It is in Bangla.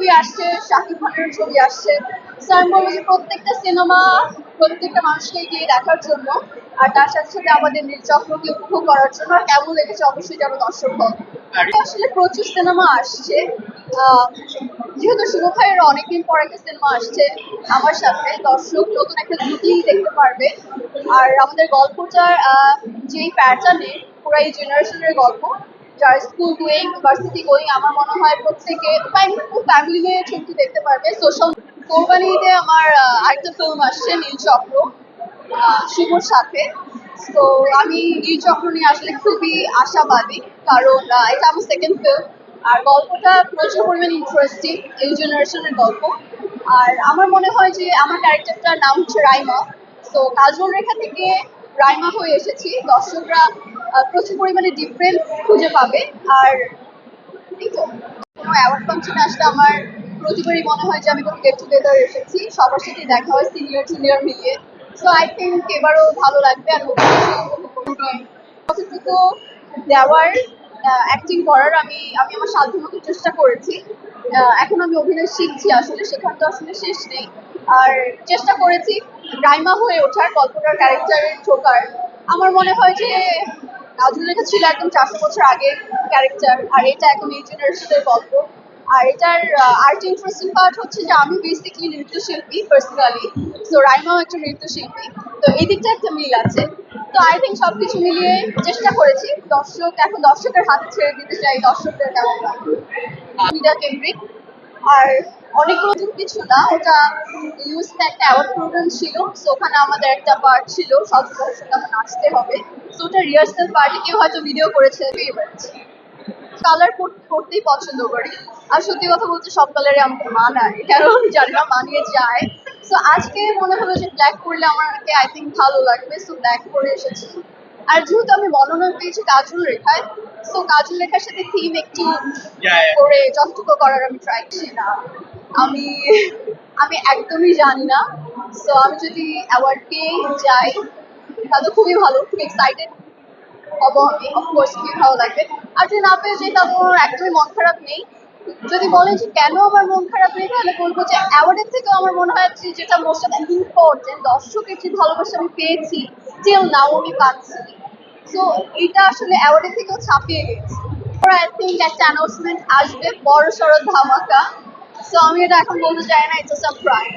ছবি আসছে, শাকিব খানের ছবি আসছে। আমি বলব যে প্রত্যেকটা সিনেমা প্রত্যেকটা মানুষকে গিয়ে দেখার জন্য, আর তার সাথে সাথে আমাদের নীলচক্রকে উপভোগ করার জন্য কেমন লেগেছে অবশ্যই যেন দর্শক হোক। আসলে প্রচুর সিনেমা আসছে। যেহেতু শুভ ভাইয়ের অনেকদিন পর একটা সিনেমা আসছে, আমার সাথে দর্শক নতুন একটা জুটি দেখতে পারবে। আর আমাদের গল্পটার যেই প্যাটার্নে পুরো এই জেনারেশনের গল্প স্কুল গোয়িং ভার্সিটি গোয়িং আমার মনে হয় প্রত্যেকে ফ্যামিলি নিয়ে ছবি দেখতে পারবে। সোশ্যাল কোরবানি ঈদে আমার আরেকটা ফিল্ম আসছে, নীল চক্র শুভর সাথে। তো আমি নীল চক্র নিয়ে আসলে খুবই আশাবাদী, কারণ এটা আমার সেকেন্ড ফিল্ম আর গল্পটা প্রচুর পরিমাণ ইন্টারেস্টিং এই জেনারেশনের গল্প। আর আমার মনে হয় যে, আমার ক্যারেক্টারটার নাম হচ্ছে রাইমা। তো কাজল রেখা থেকে রাইমা হয়ে এসেছি। দর্শকরা প্রচুর পরিমাণে ডিফারেন্স খুঁজে পাবে। আর অ্যাওয়ার্ড ফাংশনে আসলে আমার প্রতিবারই মনে হয় যে আমি কোনো গেট টুগেদার এসেছি। সবার সাথে দেখা হয় সিনিয়র জুনিয়র মিলিয়ে। সো আই থিঙ্ক এবারও ভালো লাগবে আর কতটুকু দেওয়ার অ্যাক্টিং করার আমি আমি আমার সাধ্যমতো চেষ্টা করেছি। এখন আমি অভিনয় শিখছি, আসলে শেখার তো আসলে শেষ নেই। আর চেষ্টা করেছি রাইমা হয়ে ওঠার কল্পনার ক্যারেক্টারের ঢোকার আমার মনে হয় যে নাজুল লেখা ছিল একদম চারশো বছর আগে ক্যারেক্টার, আর এটা এখন এই জেনারেশনের গল্প। আর এটার আর্ট ইন্টারেস্টিং পার্ট হচ্ছে যে আমি বেসিকলি নৃত্যশিল্পী পার্সোনালি তো রাইমাও একটা নৃত্যশিল্পী। তো এই দিকটা একটা মিল আছে। তো আই থিঙ্ক সবকিছু মিলিয়ে চেষ্টা করেছি। দর্শক, এখন দর্শকের হাতে ছেড়ে দিতে চাই। দর্শকদের কেমন মিডিয়া কেন্দ্রিক। আর অনেকগুলো কিছু না, ওটা ইউজতে একটা অ্যাওয়ার্ড প্রোগ্রাম ছিল। সো ওখানে আমাদের একটা পার্ট ছিল। সব দর্শক আমার নাচতে হবে। তো ওটা রিহার্সাল পার্টে কেউ হয়তো ভিডিও করেছে পেয়ে বেড়াচ্ছে কালার করতেই পছন্দ করি। আর সত্যি কথা বলতে সব কালারে আমাকে মানায়। কেন আমি জানি না মানিয়ে যায়। তো আজকে মনে হলো যে ব্ল্যাক করলে আমাকে আই থিঙ্ক ভালো লাগবে। সো ব্ল্যাক করে এসেছি। আর যেহেতু আমি মনোনয়ন পেয়েছি কাজল রেখায় সো কাজল রেখার সাথে থিম একটু করে যতটুকু করার আমি ট্রাই করছি না। আমি আমি একদমই জানি না। সো আমি যদি অ্যাওয়ার্ড পেয়ে যাই তাহলে খুবই ভালো খুব এক্সাইটেড হব আমি। অফকোর্স খুবই ভালো লাগবে। আর যদি না পেয়ে যাই তাহলে একদমই মন খারাপ নেই। যদি বলেন যে কেন আমার মন খারাপ নেই, তাহলে বলব যে অ্যাওয়ার্ডের থেকেও আমার মনে হয় যে যেটা মোস্ট অফ ইম্পর্টেন্ট দর্শকের যে ভালোবাসা আমি পেয়েছি টিল নাও আমি পাচ্ছি সো এটা আসলে অ্যাওয়ার্ডের থেকেও ছাপিয়ে গেছে। আই থিঙ্ক একটা অ্যানাউন্সমেন্ট আসবে, বড় সড়ো ধামাকা। সো আমি এটা এখন বলতে চাই না ইটস সারপ্রাইজ